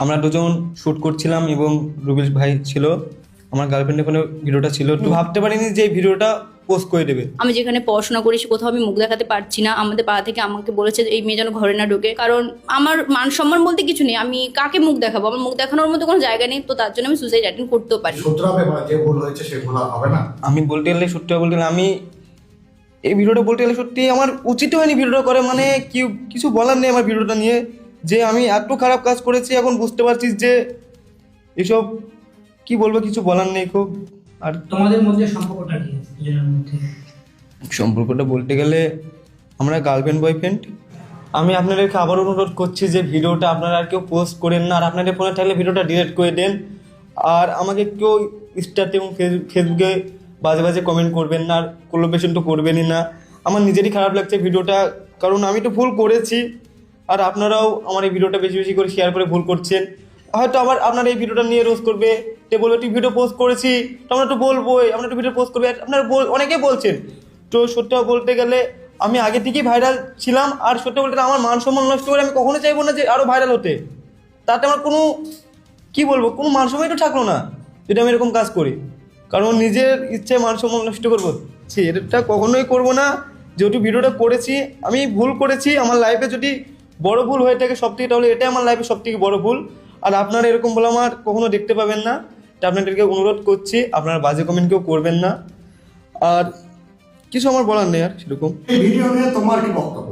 আমরা দুজন শ্যুট করছিলাম এবং রুবিল ভাই ছিল আমার গার্লফ্রেন্ডের কোনো ভিডিওটা ছিল। একটু ভাবতে পারিনি যে এই ভিডিওটা পোস্ট করে দেবে। আমি যেখানে পড়াশোনা করেছি কোথাও আমি মুখ দেখাতে পারছি না। আমাদের পাড়া থেকে আমাকে বলেছে যে এই মেয়ে যেন ঘরে না ঢোকে। কারণ আমার মান সম্মান বলতে কিছু নেই। আমি কাকে মুখ দেখাবো? আমার মুখ দেখানোর মতো কোনো জায়গা নেই তো তার জন্য আমি সুসাইড অ্যাটেন্ড করতেও পারি। সে আমি বলতে গেলে সত্যি বলতে গেলে আমি এই ভিডিওটা বলতে গেলে সত্যি আমার উচিত হয়নি ভিডিওটা করে। মানে কি কিছু বলার নেই আমার ভিডিওটা নিয়ে। যে আমি এত খারাপ কাজ করেছি এখন বুঝতে পারছিস যে এসব কি বলব কিছু বলার নেই খুব। আর তোমাদের মধ্যে সম্পর্কটা কি দুজনের মধ্যে? সম্পর্কটা বলতে গেলে আমরা গার্লফ্রেন্ড বয়ফ্রেন্ড আমি আপনাদেরকে আবার অনুরোধ করছি যে ভিডিওটা আপনারা আর কেউ পোস্ট করেন না আর আপনাদের ফোনে থাকলে ভিডিওটা ডিলিট করে দেন। আর আমাকে কেউ ইনস্টাতে এবং ফেস- ফেসবুকে বাজে বাজে কমেন্ট করবেন না আর কোলোবেশন তো করবেনই না। আমার নিজেরই খারাপ লাগছে ভিডিওটা কারণ আমি তো ভুল করেছি। আর আপনারাও আমার এই ভিডিওটা বেশি বেশি করে শেয়ার করে ভুল করছেন। হয়তো আবার আপনারা এই ভিডিওটা নিয়ে রোজ করবে। তে বলবে, তুই ভিডিও পোস্ট করেছি, তো আমরা একটু বলবোই, আমরা একটু ভিডিও পোস্ট করবে। আপনারা বল অনেকেই বলছেন, তো সত্যি বলতে গেলে আমি আগে থেকেই ভাইরাল ছিলাম, আর সত্যি বলতে আমার মান সম্মান নষ্ট করে আমি কখনো চাইব না যে আরও ভাইরাল হতে। তাতে আমার কোনো, কি বলব, কোনো মান সম্মানই তো থাকল না, যদি আমি এরকম কাজ করি। কারণ নিজের ইচ্ছে মান সম্মান নষ্ট করব। সে এটা কখনোই করব না। যেহেতু ভিডিওটা করেছি, আমি ভুল করেছি, আমার লাইফে যদি বড় ভুল হয়ে থাকে সব থেকে তাহলে এটাই আমার লাইফে সব থেকে বড় ভুল। আর আপনারা এরকম বলে আমার কখনো দেখতে পাবেন না। তা আপনাদেরকে অনুরোধ করছি, আপনারা বাজে কমেন্ট কেউ করবেন না। আর কিছু আমার বলার নেই আর সেরকম। ভিডিও নিয়ে তোমার কি বক্তব্য?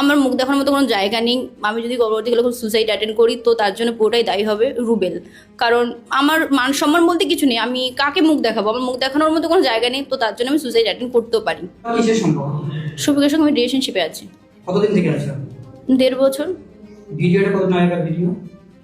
আমার মুখ দেখানোর মতো কোনো জায়গা নেই। আমি যদি গর্ভবতী গেলে সুসাইড অ্যাটেন্ড করি তো তার জন্য পুরোটাই দায়ী হবে রুবেল। কারণ আমার মান সম্মান বলতে কিছু নেই। আমি কাকে মুখ দেখাবো? আমার মুখ দেখানোর মতো কোনো জায়গা নেই তো তার জন্য আমি সুসাইড অ্যাটেন্ড করতেও পারি। কিসের সঙ্গে আমি রিলেশনশিপে আছি। কতদিন থেকে দেড় বছর। ভিডিওটা কত ভিডিও?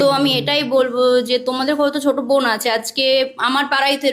তো আমি এটাই বলব যে তোমাদের হয়তো ছোট বোন আছে আজকে আমার পাড়াই তো